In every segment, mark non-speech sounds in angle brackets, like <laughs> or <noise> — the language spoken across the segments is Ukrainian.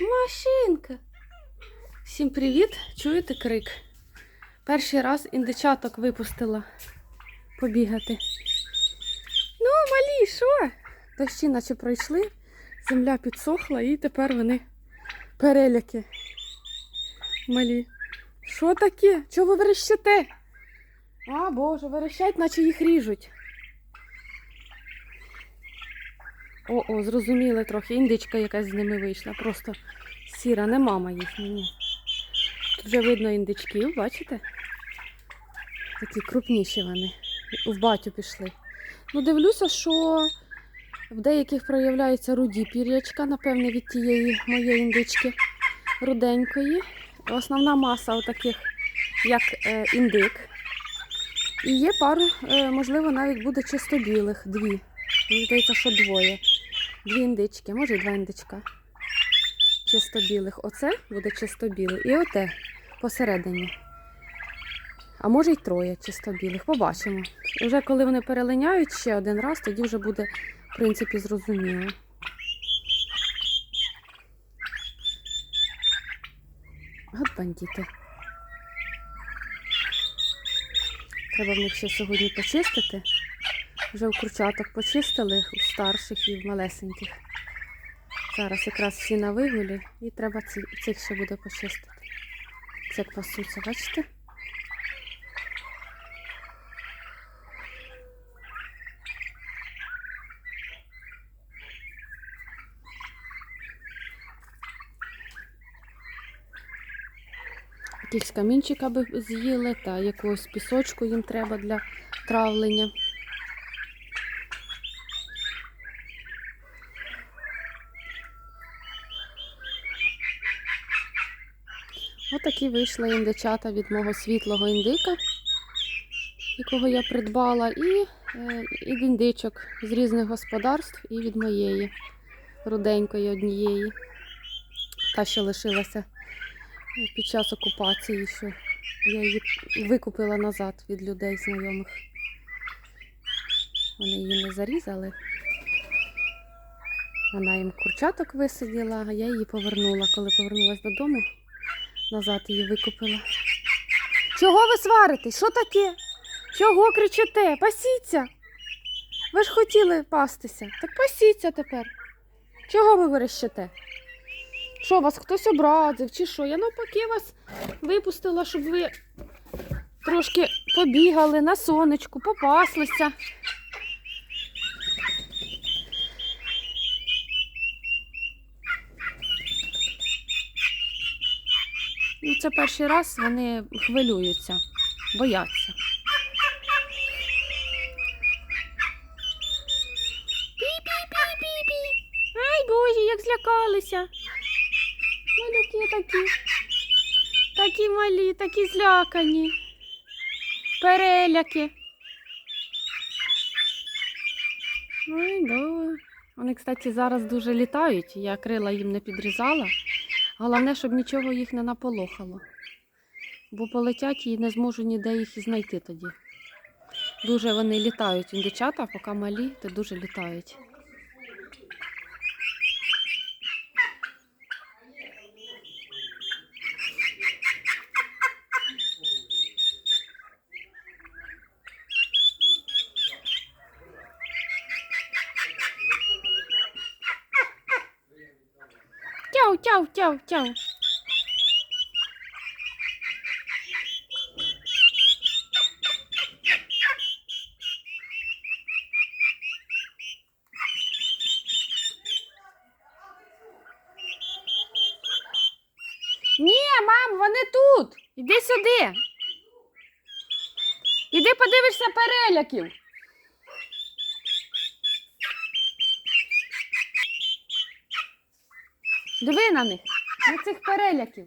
Машинка. Всім привіт! Чуєте крик? Перший раз індичаток випустила побігати. Ну, малі, що? Дощі наче пройшли, земля підсохла і тепер вони переляки. Малі. Що таке? Чого ви верещите? А, Боже, верещать, наче їх ріжуть. О, о, зрозуміли трохи. Індичка якась з ними вийшла. Просто сіра, не мама їхня. Тут вже видно індичків, бачите? Такі крупніші вони. В батю пішли. Ну, дивлюся, що в деяких проявляються руді пір'ячка, напевне, від тієї моєї індички руденької. Основна маса отаких, як е, індик. І є пару, е, можливо, навіть буде чисто білих, дві. Мені здається, що двоє. Дві індички, може два індичка. Чисто білих. Оце буде чисто білий. І оте посередині. А може й троє чисто білих. Побачимо. І вже коли вони перелиняють ще один раз, тоді вже буде, в принципі, зрозуміло. От бандити. Треба в них ще сьогодні почистити. Вже у курчаток почистили, у старших і в малесеньких. Зараз якраз всі на вигулі і треба ці, цих ще буде почистити. Це пасуться, бачите? Якийсь камінчик аби з'їли, та якогось пісочку їм треба для травлення. Отакі вийшли індичата від мого світлого індика, якого я придбала, і е, від індичок з різних господарств, і від моєї руденької однієї. Та, що лишилася під час окупації, що я її викупила назад від людей знайомих. Вони її не зарізали. Вона їм курчаток висиділа, а я її повернула. Коли повернулася додому, назад її викупила. Чого ви сваритесь? Що таке? Чого кричите? Пасіться! Ви ж хотіли пастися. Так пасіться тепер. Чого ви верещите? Що вас хтось образив чи що? Я навпаки вас випустила, щоб ви трошки побігали на сонечку, попаслися. Ну, це перший раз вони хвилюються, бояться. Пі-пі-пі-пі-пі. Ай, боже, як злякалися. Малюки такі. Такі малі, такі злякані. Переляки. Ой, да. Вони, кстати, зараз дуже літають. Я крила їм не підрізала. Головне, щоб нічого їх не наполохало. Бо полетять і не зможу ніде їх знайти тоді. Дуже вони літають. Індичата, поки малі, то дуже літають. Тяу, тяу, тяу, тяу. Ні, мам, вони тут. Іди сюди. Іди подивишся переляків. Диви на них, на цих переляків.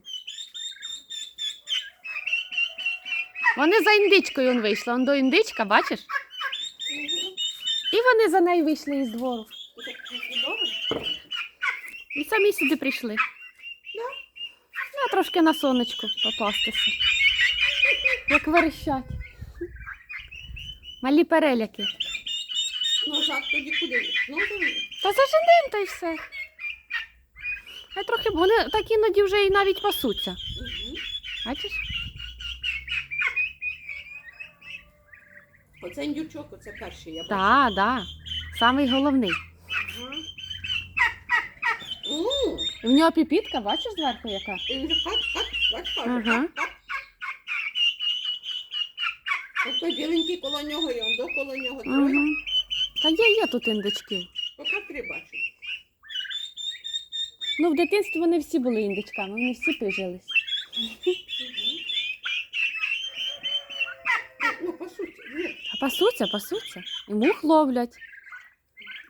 Вони за індичкою он вийшли. Он до індичка, бачиш? І вони за нею вийшли із двору. І самі сюди прийшли. Ну, трошки на сонечку попастися. Як верещать. Малі переляки. Назад тоді куди? Мною? Та заженем та й все. Хай трохи, вони так іноді вже і навіть пасуться. Угу. Бачиш? Оце індючок, оце перший я бачу. Так, так. Самий головний. М, в нього піпітка, бачиш зверху яка? Ага. Ось той біленький коло нього, і он до коло нього троє. Угу. Та є, є тут індичків. Поки три бачу. Ну, в дитинстві вони всі були індичками, вони всі прижились. Ну, ну. А пасуться, пасуться. І мух ловлять.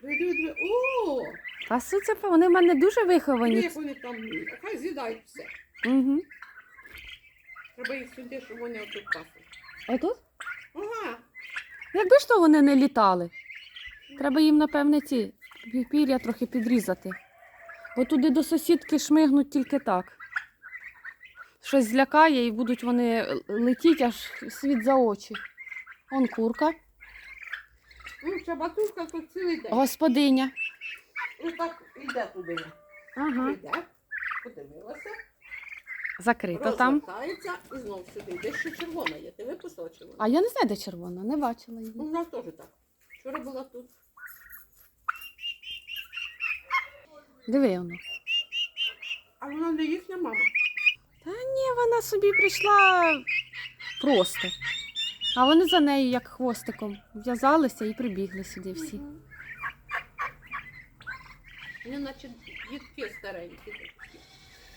Диви, диви, диви. О, Пасуться, па- вони в мене дуже виховані. як вони там, хай з'їдають все. Угу. Треба їх сюди, щоб вони отут пасли. Отут? Ага. Якби ж то вони не літали. Треба їм, напевне, ці пір'я трохи підрізати. Бо туди до сусідки шмигнуть тільки так. Щось злякає і будуть вони летіти аж світ за очі. Он курка, Ну, чабатурка тут цілий день. господиня. І так йде туди. Ага. Йде, подивилася, Закрито там. розвертається і знов сюди. Де ще червона є, ти виписала червону? А я не знаю, де червона, не бачила її. Ну, у нас теж так. Вчора була тут. Диви воно. А вона не їхня мама. Та ні, вона собі прийшла просто. А вони за нею, як хвостиком, в'язалися і прибігли сюди всі. Вони наче дітки старенькі.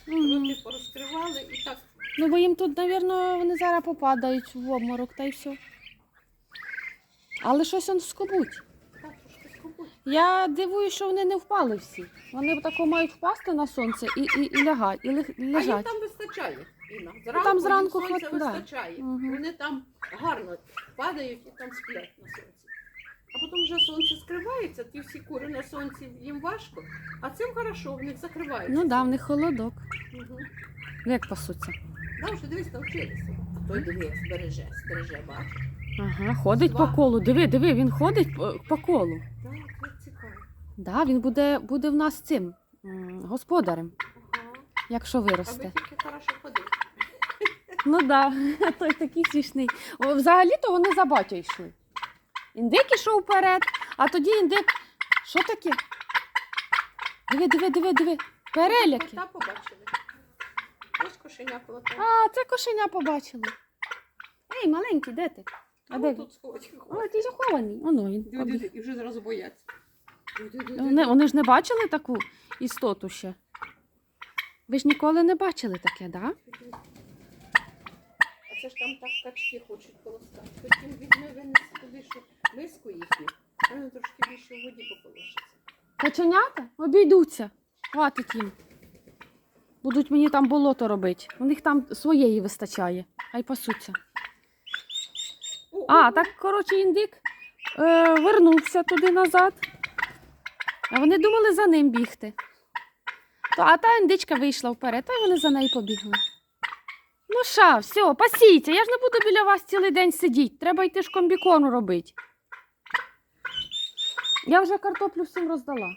Вони порозкривали і так. Ну, бо їм тут, мабуть, вони зараз попадають в обморок та й все. Але щось он скобуть. Я дивуюсь, що вони не впали всі. Вони тако мають впасти на сонце і, і, і лягать, і лег- А їм лежать. там вистачає, Інна. Зранку, там зранку їм сонця хват- да. вистачає. Мгм. Вони там гарно падають і там сплять на сонці. А потім вже сонце скривається, ті всі кури на сонці їм важко, а цим хорошо, в них закривається. Ну да, в них холодок. Угу. Ну, Як пасуться. Да, вже дивись, навчилися. А той диви, збереже, збереже, бачиш. Ага, ходить Два. по колу. Диви, диви, він ходить по, по колу. Да, він буде, буде в нас цим м, господарем, якщо виросте. тільки хорошо. Ну да, <laughs> той такий смішний. О, Взагалі-то вони за батю йшли. Індик ішов вперед, а тоді індик. Що таке? Диви, диви, диви, диви. Переляки. Кота побачили. Ось кошеня коло того. А, це кошеня побачили. Ей, маленький, де ти? А де він? тут сховать? О, ти захований. Оно він. Побіг. І вже зразу бояться. Вони, вони ж не бачили таку істоту ще. Ви ж ніколи не бачили таке, да? А це ж там так качки хочуть полоскати. Потім візьми винеси туди, що миску їхню, а вони трошки більше в воді пополощаться. Каченята обійдуться. Хватить їм. Будуть мені там болото робити. У них там своєї вистачає. Хай пасуться. О, А, так, коротше, індик е, вернувся туди назад. А вони думали за ним бігти. То, а та індичка вийшла вперед, та й вони за нею побігли. Ну ша, все, пасіться, я ж не буду біля вас цілий день сидіти. Треба йти ж комбікорм робити. Я вже картоплю всім роздала.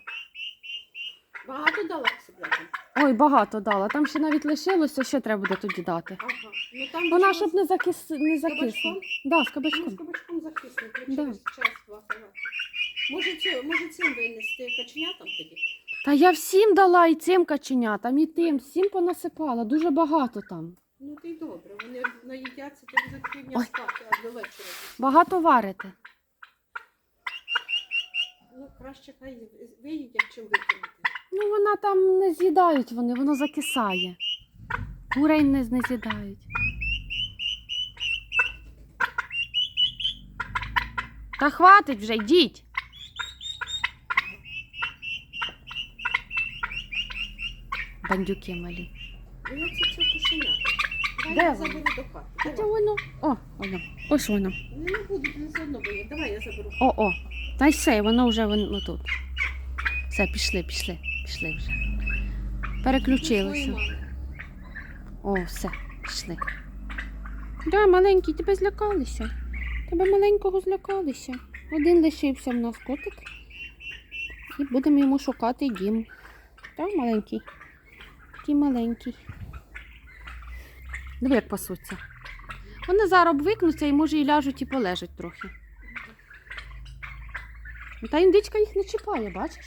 Багато дала собрати. Ой, багато дала. Там ще навіть лишилося, ще треба буде тоді дати. Ага. Ну там Вона, щоб не, закис... не закисла. кабачком? Да, з Ну, з кабачком захиснуть, Да. через час. Може, ці- може цим винести каченятам тоді? Та я всім дала і цим каченятам, і тим, всім понасипала, дуже багато там. Ну ти й добре, вони наїдяться, то будуть півдня Ой. спати, аж до вечора. Багато варите. Ну, краще хай виїдять, чим викинути. Ну вона там не з'їдають вони, воно закисає. Курей не, не з'їдають. Та хватить вже, йдіть. Бандюки малі. Ну, я це. Де я вони? заберу до хати. Хоча Давай. воно. О, воно. Ось воно. Вони не будуть, не все одно боять. Давай я заберу. О, о. Та й все, воно вже воно тут. Все, пішли, пішли, пішли вже. Переключилося. О, все, пішли. Да, маленький, тебе злякалися. Тебе маленького злякалися. Один лишився в нас котик. І будемо йому шукати дім. Так, маленький. Такий маленький. Диви, як пасуться. Вони зараз обвикнуться і може і ляжуть і полежать трохи. Та індичка їх не чіпає, бачиш?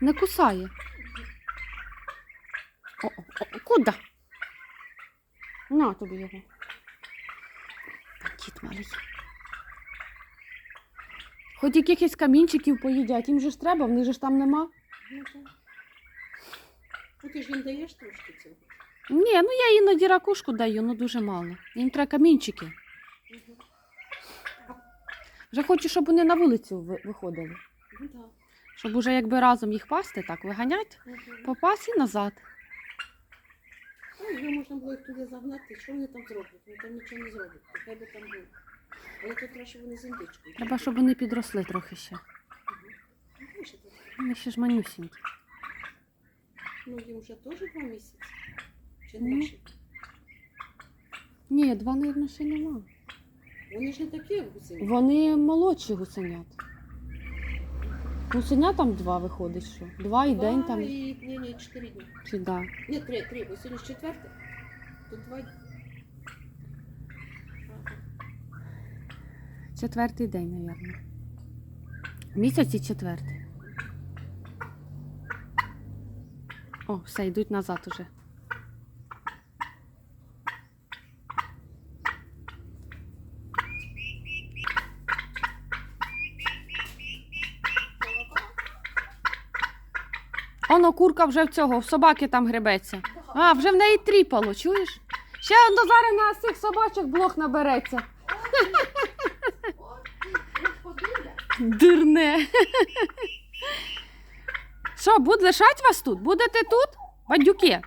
Не кусає. О, о, о, куди? На тобі його. Кіт малий. Хоч якихось камінчиків поїдять, їм же ж треба, в них же ж там нема. Ну. Ти ж їм даєш трошки цього. Ні, ну я іноді ракушку даю, ну дуже мало. Їм треба камінчики. Вже хочу, щоб вони на вулицю ви- виходили. Ну так. Щоб уже якби разом їх пасти, так виганять, попас і назад. Ну, його можна було їх туди загнати. Що вони там зроблять? Вони там нічого не зроблять. Хай би там був. Але тут краще вони з індичкою. Треба, щоб вони підросли трохи ще. Ну, тут. Вони ще ж манюсінькі. Ну, їм вже теж два місяці. Чи Ну. не ще? Ні, два, мабуть, ще нема. Вони ж не такі, як гусені. Вони молодші гусенят. Гусеня там два виходить, що. Два і день там. І... Ні, ні, чотири дні. Чи да. Ні, три, три, бо сьогодні ж четверте. Тут два дні. Четвертий день, мабуть. Місяць і четвертий. О, все, йдуть назад уже. Оно курка вже в цього, в собаки там гребеться. А, вже в неї тріпало, чуєш? Ще до зараз на цих собачок блох набереться. Дурне. Що, буде лишать вас тут? Будете тут? Бандюки.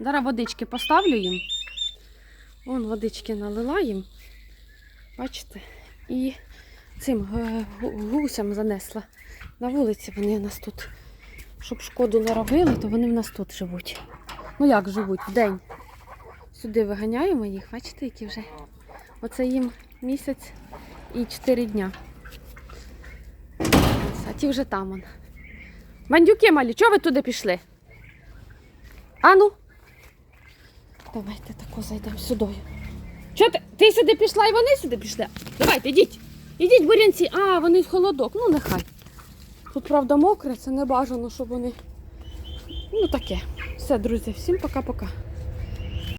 Зараз водички поставлю їм. Вон водички налила їм. Бачите? І цим е, гусям занесла. На вулиці вони у нас тут. Щоб шкоду не робили, то вони в нас тут живуть. Ну як живуть? Вдень. Сюди виганяємо їх, бачите, які вже. Оце їм місяць і 4 дня. А ті вже там. Бандюки малі, чого ви туди пішли? Ану. Давайте тако зайдемо сюди. Чого ти? Ти сюди пішла і вони сюди пішли? Давайте, йдіть. Ідіть, бурянці. А, вони в холодок. Ну, нехай. Тут, правда, мокре, це не бажано, щоб вони. Ну таке. Все, друзі, всім пока-пока.